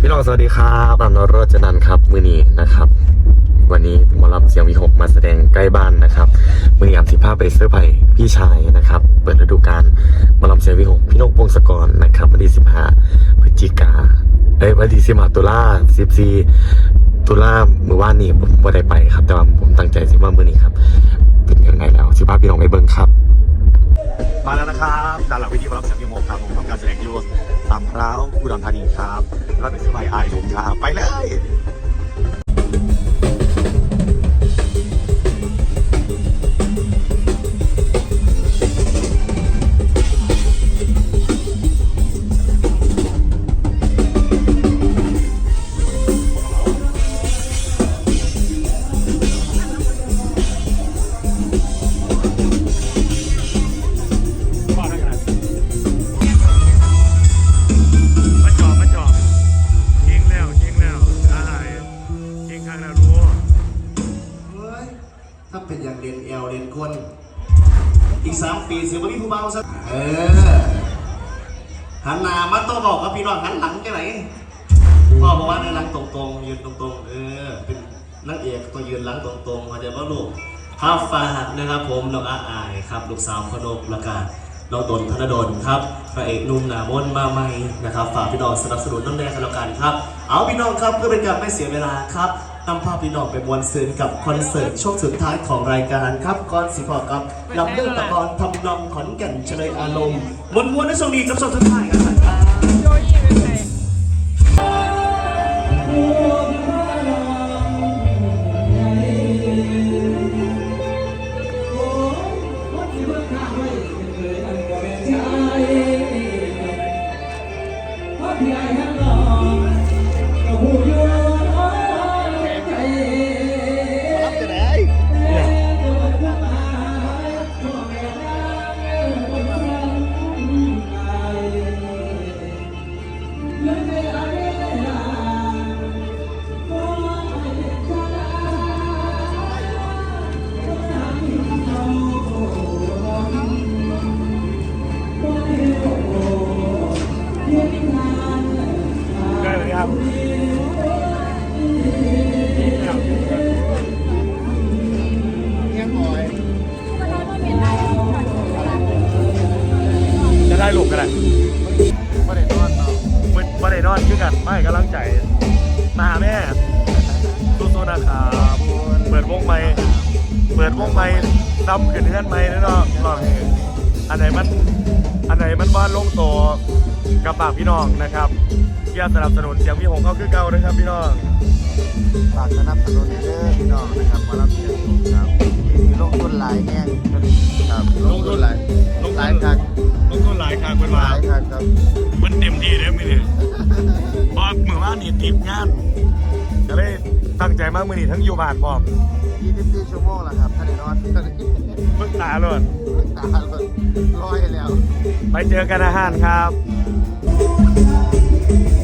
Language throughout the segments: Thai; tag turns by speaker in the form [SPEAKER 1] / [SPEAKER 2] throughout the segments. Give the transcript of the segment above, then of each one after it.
[SPEAKER 1] พี่น้องสวัสดีครับอามนรจนันครับ มือนี้นะครับ วันนี้หมอลำเสียงวีหกมาแสดงใกล้บ้านนะครับ มือนี้อามสิภาไปเสื้อร์ไผ่พี่ชายนะครับ เปิดฤดูกาลหมอลำเสียงวีหกพี่นกวงศกรนะครับวันที่สิบห้าพฤศจิกาเอ้ยวันที่สิบห้าตุลาสิบสี่ตุลาเมื่อวานนี้ผมไม่ได้ไปครับ แต่ว่าผมตั้งใจสิว่ามือนี้ครับ เป็นยังไงแล้วสิภาพี่น้องไปเบิ่งครับ มาแล้วนะครับด้านหลังวิธีหมอลำเสียงวีหกครับผมทำการแสดงอยู่สามพร้าวอุดรธานีครับแล้วเป็นสบายอายผมครับไปเลย
[SPEAKER 2] ก
[SPEAKER 3] สามปีเสียบริผู้เบาซะเออหันหน้ามาโต้บอกกับพี่น้องหันหลังจังไหนพ่อบอกว่าในหลังตรงๆยืนตรงๆเออเป็นนักเอกตัวยืนหลังตรงๆเข้าใจป่ะลูกข้าวฟ้านะครับผมน้องอาอายครับลูกสาวพนกละกาน้องตนธนดลครับพระเอกนุ่มหนามนมาใหม่นะครับฝากพี่น้องสนับสนุนน้องแดงกันแล้วกันครับ เอาพี่น้องครับเพื่อเป็นการไม่เสียเวลาครับ นำภาพพี่น้องไปมวนซื่นกับคอนเสิร์ตช่วงสุดท้ายของรายการครับก่อนสิพอกับนำเรื่องตะกอนทำนองขอนแก่นเฉลยอารมณ์มวนมวนในช่วงนี้กับช่วงสุดท้ายกันครับ
[SPEAKER 2] นะครับเปิดวงใหม่เปิดวงใหม่ดำขึ้นเฮือนใหม่แล้วเนาะรอบนี้อันไหนมันอันไหนมันว่าลงตัวกับปากพี่น้องนะครับที่สนับสนุนเสียงพี่หงเขาคือเก่านะครับพี่น้อง
[SPEAKER 4] ฝากสนับสนุนเด้อพี่น้องนะครับมารับเสียงสูงครับปีนี้ลงทุนหลายแง่งครับลงทุนหลาย
[SPEAKER 2] ลง
[SPEAKER 4] ห
[SPEAKER 2] ทุ
[SPEAKER 4] ลาย
[SPEAKER 2] น
[SPEAKER 4] ครั้ง
[SPEAKER 2] ลงทุนหลายครั้งเป็น
[SPEAKER 4] ห
[SPEAKER 2] ว่า
[SPEAKER 4] ลายครั้งครับ
[SPEAKER 2] มันเต็มที่เลยไม่เนี่ยเพราะเมื่อวานนี่ติดงานก็เลยตั้ งใจมากมือนี่ทั้งอยู่บ้านพร้อม
[SPEAKER 4] 24ชั่วโมงแล้วครับท่านได้นอนท่านได้
[SPEAKER 2] เพิ่งตาเลย
[SPEAKER 4] ตาลร้อยแล้ว
[SPEAKER 2] ไปเจอกันอาหารครับ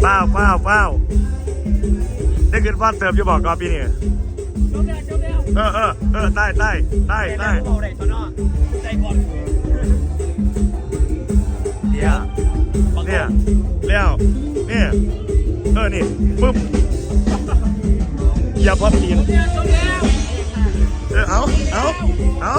[SPEAKER 2] เป้าเป้าเป้าได้ขึ้นบ้านเติมอยู่บอกก่อนปีนี้เออเออเออใต้ใต้ใต้ใต้เนี่ยเนี่ยเลี้ยวเนี่ยเออนี่ปึ๊บ อย่าพอดตีนเออเอาเอาเอา